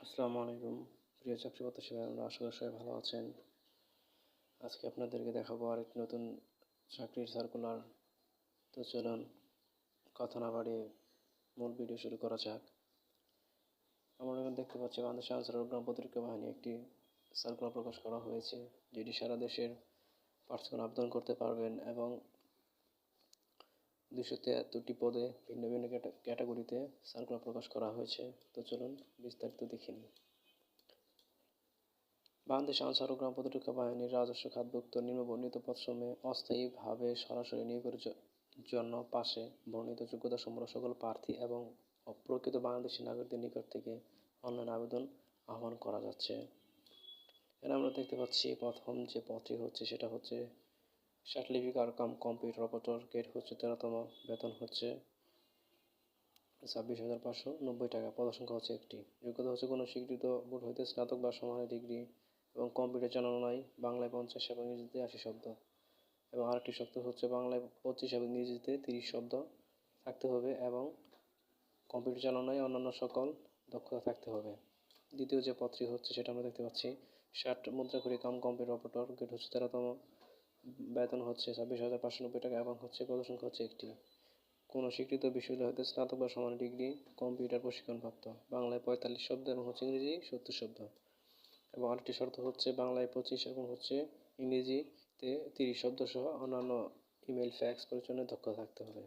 আসসালামু আলাইকুম। প্রিয় চাকরি প্রত্যাশী ভাইরা আশা করি সবাই ভালো আছেন। আজকে আপনাদেরকে দেখাবো আরেকটি নতুন চাকরির সার্কুলার তো চলুন কথা না বাড়িয়ে মূল ভিডিও শুরু করা যাক। আমরা এখন দেখতে পাচ্ছি, বাংলাদেশ আনসার গ্রাম প্রতিরক্ষা বাহিনী একটি সার্কুলার প্রকাশ করা হয়েছে, যেটি সারা দেশের প্রার্থীগণ আবেদন করতে পারবেন এবং দুশো তিয়াত্তরটি পদে ভিন্ন ভিন্ন ক্যাটাগরিতে সার্কুলার প্রকাশ করা হয়েছে। তো চলুন বিস্তারিত দেখে নিই। বাংলাদেশ আনসার ও গ্রাম প্রতিরক্ষা বাহিনীর রাজস্ব খাতভুক্ত নিম্নবর্ণিত পদসমূহে অস্থায়ীভাবে সরাসরি নিয়োগের জন্য পাশে বর্ণিত যোগ্যতা সম্পন্ন সকল প্রার্থী এবং অপ্রকৃত বাংলাদেশি নাগরিকদের নিকট থেকে অনলাইন আবেদন আহ্বান করা যাচ্ছে। এখানে আমরা দেখতে পাচ্ছি প্রথম যে পদটি হচ্ছে সেটা হচ্ছে সার্টিফিকার কাম কম্পিউটার অপারেটর গেট হচ্ছে তেরোতম, বেতন হচ্ছে ছাব্বিশ হাজার পাঁচশো নব্বই টাকা, পদসংখ্যা হচ্ছে একটি। যোগ্যতা হচ্ছে কোনো স্বীকৃত বোর্ড হইতে স্নাতক বা সমানের ডিগ্রি এবং কম্পিউটার চালানো নাই, বাংলায় পঞ্চাশ এবং ইংরেজিতে আশি শব্দ এবং আরেকটি শব্দ হচ্ছে বাংলায় পঁচিশ এবং ইংরেজিতে তিরিশ শব্দ থাকতে হবে এবং কম্পিউটার চালানোয় অন্যান্য সকল দক্ষতা থাকতে হবে। দ্বিতীয় যে পত্রী হচ্ছে সেটা আমরা দেখতে পাচ্ছি, ষাট মুদ্রা করে কাম কম্পিউটার অপারেটর গেট হচ্ছে তেরোতম বেতন হচ্ছে ছাব্বিশ হাজার পাঁচশো নব্বই টাকা এবং হচ্ছে পদসংখ্যা হচ্ছে একটি। কোনো স্বীকৃত বিশ্ববিদ্যালয় হতে স্নাতক বা সমান ডিগ্রি, কম্পিউটার প্রশিক্ষণপ্রাপ্ত। বাংলায় পঁয়তাল্লিশ শব্দ এবং হচ্ছে ইংরেজি সত্তর শব্দ। এবং আরেকটি শর্ত হচ্ছে বাংলায় পঁচিশ এবং হচ্ছে ইংরেজিতে তিরিশ শব্দ সহ অন্যান্য ইমেল ফ্যাক্স পরিচালনায় দক্ষতা থাকতে হবে।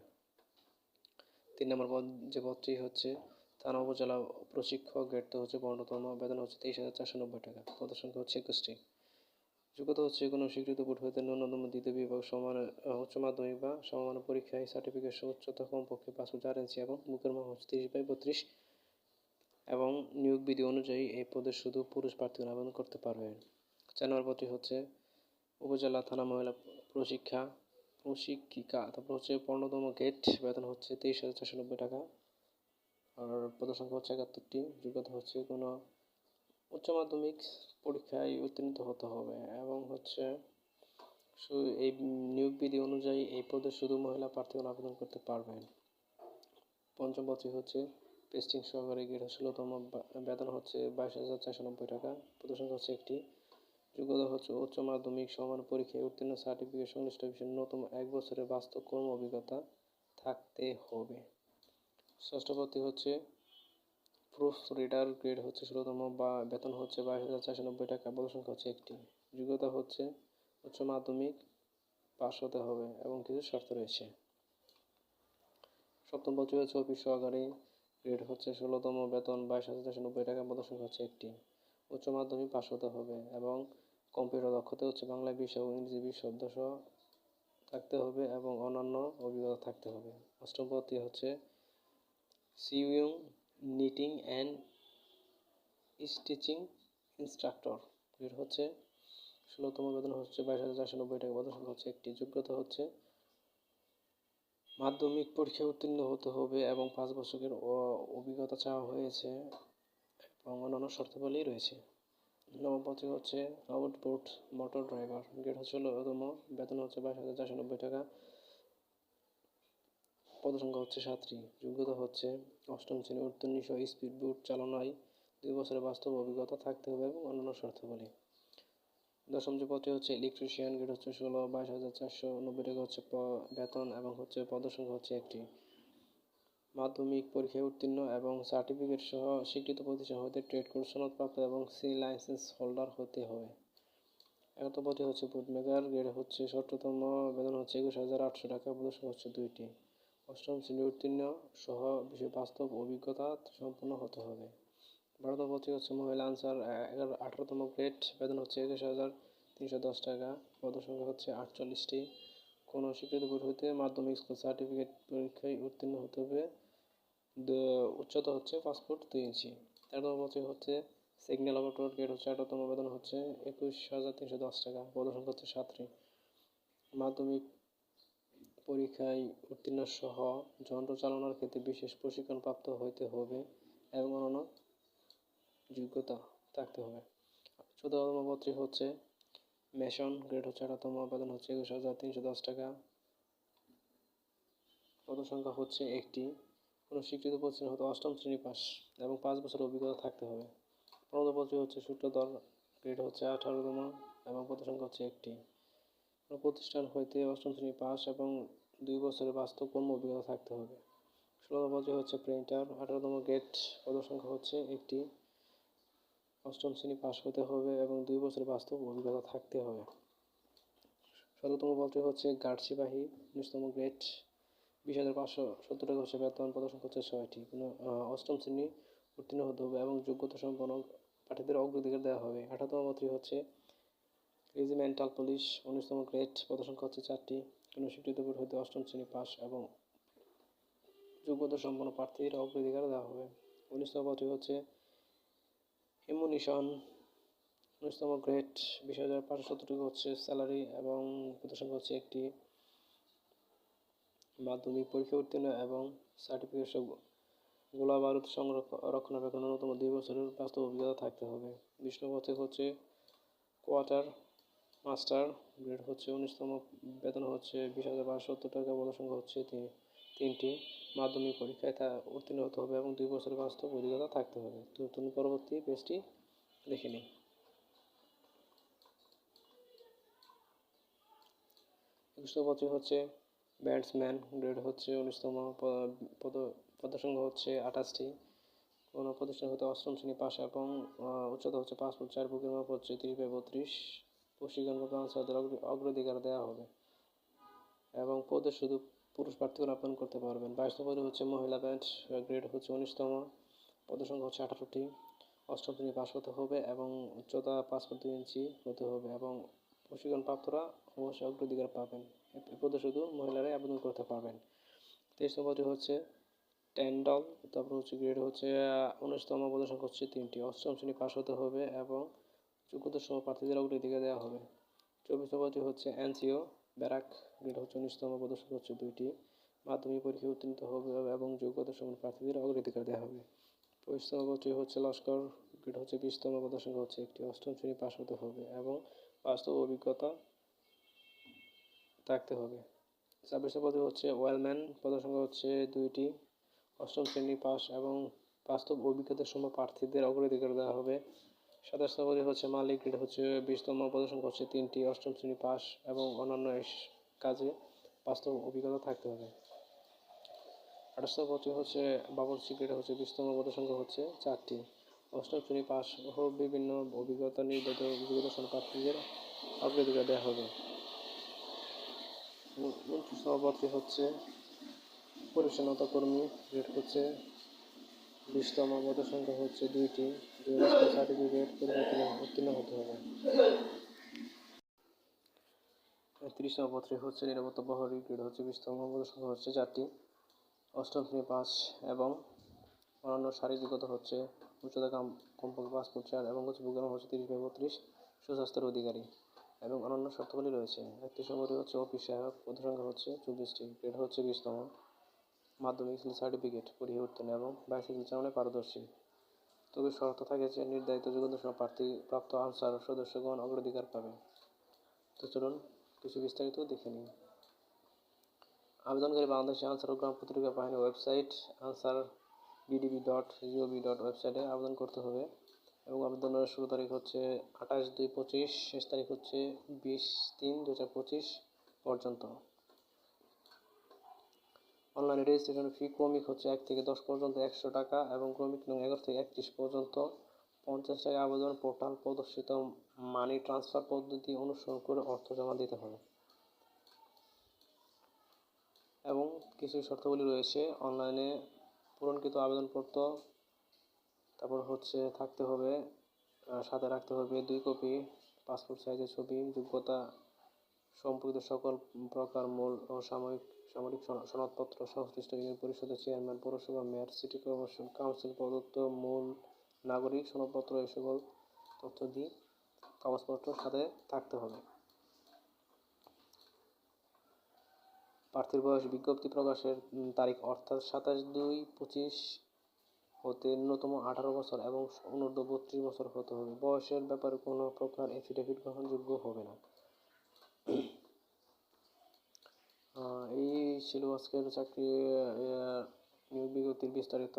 তিন নম্বর পদ, যে পদটি হচ্ছে থানা, উপজেলা প্রশিক্ষক গ্রেড হচ্ছে পনেরোতম, বেতন হচ্ছে তেইশ হাজার চারশো নব্বই টাকা। পদের সংখ্যা হচ্ছে একুশটি। যোগ্যতা হচ্ছে, কোনো স্বীকৃত বোর্ড হইতে ন্যূনতম দ্বিতীয় বিভাগ সমান উচ্চ মাধ্যমিক বা সমমান পরীক্ষায় সার্টিফিকেট উচ্চতা কমপক্ষে পাঁচ চার ইঞ্চি এবং মুখের মাপ হচ্ছে তিরিশ বাই বত্রিশ এবং নিয়োগ বিধি অনুযায়ী এই পদে শুধু পুরুষ প্রার্থীগণ আবেদন করতে পারবেন চার নম্বর পদটি হচ্ছে উপজেলা থানা মহিলা প্রশিক্ষা, প্রশিক্ষিকা, তারপর হচ্ছে পনেরোতম গেট বেতন হচ্ছে তেইশ হাজার চারশো নব্বই টাকা। আর পদের সংখ্যা হচ্ছে একাত্তরটি, যোগ্যতা হচ্ছে কোনো উচ্চ মাধ্যমিক পরীক্ষায় উত্তীর্ণ হতে হবে এবং হচ্ছে শু- এই নিয়োগ বিধি অনুযায়ী এই পদে শুধু মহিলা প্রার্থীগণ আবেদন করতে পারবেন। পঞ্চম পদটি হচ্ছে পেস্টিং সহকারী ষোলোতম বেতন হচ্ছে বাইশ হাজার চারশো নব্বই টাকা। সংখ্যা হচ্ছে একটি। যোগ্যতা হচ্ছে উচ্চ মাধ্যমিক সমান পরীক্ষায় উত্তীর্ণ সার্টিফিকেট সংশ্লিষ্ট বিষয়ে ন্যূনতম এক বছরের বাস্তব কর্ম অভিজ্ঞতা থাকতে হবে। ষষ্ঠ হচ্ছে প্রুফ রিডার গ্রেড হচ্ছে ষোলোতম বা বেতন হচ্ছে বাইশ হাজার চারশো নব্বই টাকা পদ সংখ্যা হচ্ছে একটি। যোগ্যতা হচ্ছে উচ্চ মাধ্যমিক পাস হতে হবে এবং কিছু শর্ত রয়েছে। সপ্তম পদটি হচ্ছে অফিস সহকারী গ্রেড হচ্ছে ষোলোতম, বেতন বাইশ হাজার চারশো নব্বই টাকা পদ সংখ্যা হচ্ছে একটি। উচ্চ মাধ্যমিক পাস হতে হবে এবং কম্পিউটার দক্ষতা হচ্ছে বাংলা বিশ এবং ইংরেজি বিশ শব্দ সহ থাকতে হবে এবং অন্যান্য অভিজ্ঞতা থাকতে হবে। অষ্টম পদটি হচ্ছে sewing knitting and stitching instructor এর হচ্ছে ষোলোতম বেতন হচ্ছে বাইশ হাজার চারশো নব্বই টাকা। বেতন হচ্ছে একটি। যোগ্যতা হচ্ছে মাধ্যমিক পরীক্ষায় উত্তীর্ণ হতে হবে এবং পাঁচ বছরের অভিজ্ঞতা চাওয়া হয়েছে এবং অন্যান্য শর্তাবলী রয়েছে। নবম পদটি হচ্ছে বোট মোটর ড্রাইভার গ্রেড হচ্ছে ষোলোতম বেতন হচ্ছে বাইশ হাজার চারশো নব্বই টাকা। পদসংখ্যা হচ্ছে সাতটি। যোগ্যতা হচ্ছে অষ্টম শ্রেণি, উত্তীর্ণ সহ স্পিড বোট চালনায় দুই বছরের বাস্তব অভিজ্ঞতা থাকতে হবে এবং অন্যান্য শর্তাবলী দশম যে পদটি হচ্ছে ইলেকট্রিশিয়ান গ্রেড হচ্ছে ষোলো বাইশ হাজার চারশো নব্বই টাকা হচ্ছে বেতন এবং হচ্ছে পদসংখ্যা হচ্ছে একটি। মাধ্যমিক পরীক্ষায় উত্তীর্ণ এবং সার্টিফিকেট সহ স্বীকৃত প্রতিষ্ঠান হতে ট্রেড কোর্স সনদপ্রাপ্ত এবং সি লাইসেন্স হোল্ডার হতে হবে। এগারোতম পদটি হচ্ছে বুটমেকার গ্রেড হচ্ছে ষষ্ঠতম বেতন হচ্ছে একুশ হাজার আটশো টাকা প্রদর্শন হচ্ছে দুইটি। অষ্টম শ্রেণি উত্তীর্ণ সহ বিষয় বাস্তব অভিজ্ঞতা সম্পন্ন হতে হবে। বারোতম পদটি হচ্ছে মহিলা আনসার এগারো, আঠারোতম গ্রেড বেতন হচ্ছে একুশ হাজার তিনশো দশ টাকা পদসংখ্যা হচ্ছে আটচল্লিশটি। কোনো স্বীকৃত বোর্ড হইতে মাধ্যমিক স্কুল সার্টিফিকেট পরীক্ষায় উত্তীর্ণ হতে হবে। উচ্চতা হচ্ছে পাসপোর্ট দুই ইঞ্চি। তেরোতম পদটি হচ্ছে সিগন্যাল অপারেটর গ্রেড হচ্ছে আঠারোতম, বেতন হচ্ছে একুশ হাজার তিনশো দশ টাকা পদসংখ্যা হচ্ছে সাতটি। মাধ্যমিক পরীক্ষায় উত্তীর্ণ সহ যন্ত্র চালানোর ক্ষেত্রে বিশেষ প্রশিক্ষণ প্রাপ্ত হইতে হবে এবং অন্যান্য যোগ্যতা থাকতে হবে। চোদ্দতম হচ্ছে মেশন, গ্রেড হচ্ছে আঠারোতম, বেতন হচ্ছে একুশ হাজার তিনশো দশ টাকা। পদ সংখ্যা হচ্ছে একটি। কোনো স্বীকৃত প্রতিষ্ঠান হতে অষ্টম শ্রেণি পাস এবং পাঁচ বছর অভিজ্ঞতা থাকতে হবে। প্রমাণপত্র হচ্ছে সূত্রধর, গ্রেড হচ্ছে আঠারোতম এবং পদসংখ্যা হচ্ছে একটি। প্রতিষ্ঠান হইতে অষ্টম শ্রেণি পাস এবং দুই বছরের বাস্তব কর্ম অভিজ্ঞতা থাকতে হবে। ষোলোতম পদে হচ্ছে প্রিন্টার আঠারোতম গ্রেড পদসংখ্যা হচ্ছে একটি অষ্টম শ্রেণি পাস হতে হবে এবং দুই বছরের বাস্তব অভিজ্ঞতা থাকতে হবে। সতেরোতম পদে হচ্ছে গার্ড সিপাহী, উনিশতম গ্রেড বিশ হাজার পাঁচশো সত্তর টাকা হচ্ছে বেতন পদসংখ্যা হচ্ছে ছয়টি। কোনো অষ্টম শ্রেণি উত্তীর্ণ হতে হবে এবং যোগ্যতা সম্পন্ন প্রার্থীদের অগ্রাধিকার দেওয়া হবে। আঠারোতম পত্রী হচ্ছে রেজিমেন্টাল পুলিশ উনিশতম গ্রেড পদসংখ্যা হচ্ছে চারটি। কোনো স্বীকৃত বোর্ড হতে অষ্টম শ্রেণি পাস এবং যোগ্যতা সম্পন্ন প্রার্থীদের অগ্রাধিকার দেওয়া হবে। উনিশতম পত্রী হচ্ছে ইমুনিশন। উনিশতম গ্রেড বিশ হাজার পাঁচশো সত্তর টাকা হচ্ছে স্যালারি এবং পদসংখ্যা হচ্ছে একটি মাধ্যমিক পরীক্ষা উত্তীর্ণ এবং সার্টিফিকেট গোলা বারুদ সংরক্ষণ রক্ষণাবেক্ষণ ন্যূনতম দুই বছরের বাস্তব অভিজ্ঞতা থাকতে হবে। বিশ নম্বর হচ্ছে কোয়ার্টার মাস্টার গ্রেড হচ্ছে উনিশতম, বেতন হচ্ছে বিশ হাজার পাঁচশো টাকা পদসংখ্যা হচ্ছে তিনটি মাধ্যমিক পরীক্ষায় তা উত্তীর্ণ হতে হবে এবং দুই বছরের বাস্তব অভিজ্ঞতা থাকতে হবে। তো তুমি পরবর্তী পেজটি দেখে নিই। একুশতম পদটি হচ্ছে ব্যাটসম্যান, গ্রেড হচ্ছে উনিশতম পদ পদসংখ্যা হচ্ছে আঠাশটি। কোনো প্রতিষ্ঠান হতে অষ্টম শ্রেণি পাস এবং উচ্চতা হচ্ছে পাঁচ ফুট চার বুকের মাপ হচ্ছে তিরিশ বাই বত্রিশ। প্রশিক্ষণপ্রাপ্ত আনসারদের অগ্র- অগ্রাধিকার দেওয়া হবে। এবং পদে শুধু পুরুষ প্রার্থীগণ আবেদন করতে পারবেন। বাইশতম পদে হচ্ছে মহিলা ব্যান্ড গ্রেড হচ্ছে উনিশতম। পদসংখ্যা হচ্ছে আঠারোটি। অষ্টম শ্রেণি পাস হতে হবে এবং উচ্চতা পাঁচ ফুট দুই ইঞ্চি হতে হবে এবং প্রশিক্ষণপ্রাপ্তরা অবশ্যই অগ্রাধিকার পাবেন। এ- পদে শুধু মহিলারাই আবেদন করতে পারবেন। তেইশতম পদটি হচ্ছে টেন্ডল তারপর হচ্ছে গ্রেড হচ্ছে উনিশতম পদের সংখ্যা হচ্ছে তিনটি। অষ্টম শ্রেণি পাস হতে হবে এবং যোগ্যতা সহ প্রার্থীদের অগ্রাধিকার দেওয়া হবে। চব্বিশতম পদটি হচ্ছে এনসিও। ব্যারাক গ্রেড হচ্ছে উনিশতম সংখ্যা হচ্ছে দুইটি। মাধ্যমিক পরীক্ষায় উত্তীর্ণ হবে এবং যোগ্যতা সহ প্রার্থীদের অগ্রাধিকার দেওয়া হবে। পঁচিশতম পদটি হচ্ছে লস্কর গ্রেড হচ্ছে বিশতম পদের হচ্ছে একটি অষ্টম শ্রেণি পাস হতে হবে এবং বাস্তব অভিজ্ঞতা থাকতে হবে। ছাব্বিশতম পদে হচ্ছে ওয়েলম্যান পদের সংখ্যা হচ্ছে দুইটি। অষ্টম শ্রেণি পাস এবং বাস্তব অভিজ্ঞতার সময় প্রার্থীদের অগ্রাধিকার দেওয়া হবে। সাতাশতম পদে হচ্ছে মালিক গ্রেড হচ্ছে বিশতম প্রদর্শন করছে তিনটি অষ্টম শ্রেণি পাস এবং অন্যান্য কাজে বাস্তব অভিজ্ঞতা থাকতে হবে। আঠাশতম পদটি হচ্ছে বাবরচি গ্রেড হচ্ছে বিশতম প্রদর্শন হচ্ছে চারটি। অষ্টম শ্রেণি পাস সহ বিভিন্ন অভিজ্ঞতা নির্ধারিত অভিজ্ঞতা প্রার্থীদের অগ্রাধিকার দেওয়া হবে। উন- উনত্রিশতম পদটি হচ্ছে পরিচ্ছন্নতা কর্মী গ্রেড হচ্ছে বিশতম পদের সংখ্যা হচ্ছে দুইটি। সার্টিফিকেট পরিবর্তন উত্তীর্ণ হতে হবে। তিরিশতম পত্রে হচ্ছে নিরাপত্তা প্রহরী গ্রেড হচ্ছে বিশতম সংখ্যা হচ্ছে চারটি। অষ্টম শ্রেণি পাস এবং অন্যান্য শারীরিকতা হচ্ছে উচ্চতা কাম, কমপক্ষে পাঁচ ফুট চার এবং হচ্ছে বুকের হচ্ছে তিরিশ বাই বত্রিশ, সুস্বাস্থ্যের অধিকারী এবং অন্যান্য শর্তাবলী রয়েছে। একত্রিশ নম্বরে হচ্ছে অফিস সহায়ক পদের হচ্ছে চব্বিশটি গ্রেড হচ্ছে বিশতম। মাধ্যমিক সার্টিফিকেট উত্তীর্ণ এবং বাইসাইকেল চালানোয় পারদর্শী। তবে শর্ত থাকে যে নির্ধারিত যোগ্যতা প্রার্থী প্রাপ্ত আনসার সদস্যগণ অগ্রাধিকার পাবে তো চলুন কিছু বিস্তারিত দেখে নিই। আবেদনকারী বাংলাদেশে আনসার গ্রাম পত্রিকা বাহিনীর website Ansar VDP dot GOV dot ওয়েবসাইটে আবেদন করতে হবে এবং আবেদনের শুরু তারিখ হচ্ছে আঠাশ দুই পঁচিশ, শেষ তারিখ হচ্ছে বিশ তিন দু হাজার পঁচিশ পর্যন্ত। অনলাইনে রেজিস্ট্রেশন ফি ক্রমিক হচ্ছে এক থেকে দশ পর্যন্ত একশো টাকা এবং ক্রমিক নং এগারো থেকে একত্রিশ পর্যন্ত পঞ্চাশ টাকা আবেদন পোর্টাল প্রদর্শিত মানি ট্রান্সফার পদ্ধতি অনুসরণ করে অর্থ জমা দিতে হবে। এবং কিছু শর্তাবলী রয়েছে। অনলাইনে পূরণকৃত আবেদনপত্র, তারপর হচ্ছে থাকতে হবে সাথে রাখতে হবে দুই কপি পাসপোর্ট সাইজের ছবি, যোগ্যতা, সম্পর্কিত সকল প্রকার মূল ও সাময়িক সামরিক সন- সনদপত্র সংশ্লিষ্ট ইউনিয়ন পরিষদের চেয়ারম্যান, পৌরসভা মেয়র, সিটি কর্পোরেশন কাউন্সিল, প্রদত্ত মূল নাগরিক সনদপত্র এই সকল তথ্য দিয়ে কাগজপত্র সাথে থাকতে হবে। প্রার্থীর বয়স বিজ্ঞপ্তি প্রকাশের তারিখ অর্থাৎ সাতাশ দুই পঁচিশ হতে ন্যূনতম আঠারো বছর এবং অনূর্ধ্ব বত্রিশ বছর হতে হবে। বয়সের ব্যাপারে কোনো প্রকার এফিডেভিট গ্রহণযোগ্য হবে না। এই ছিল আজকের চাকরি নিয়োগ বিজ্ঞপ্তির বিস্তারিত।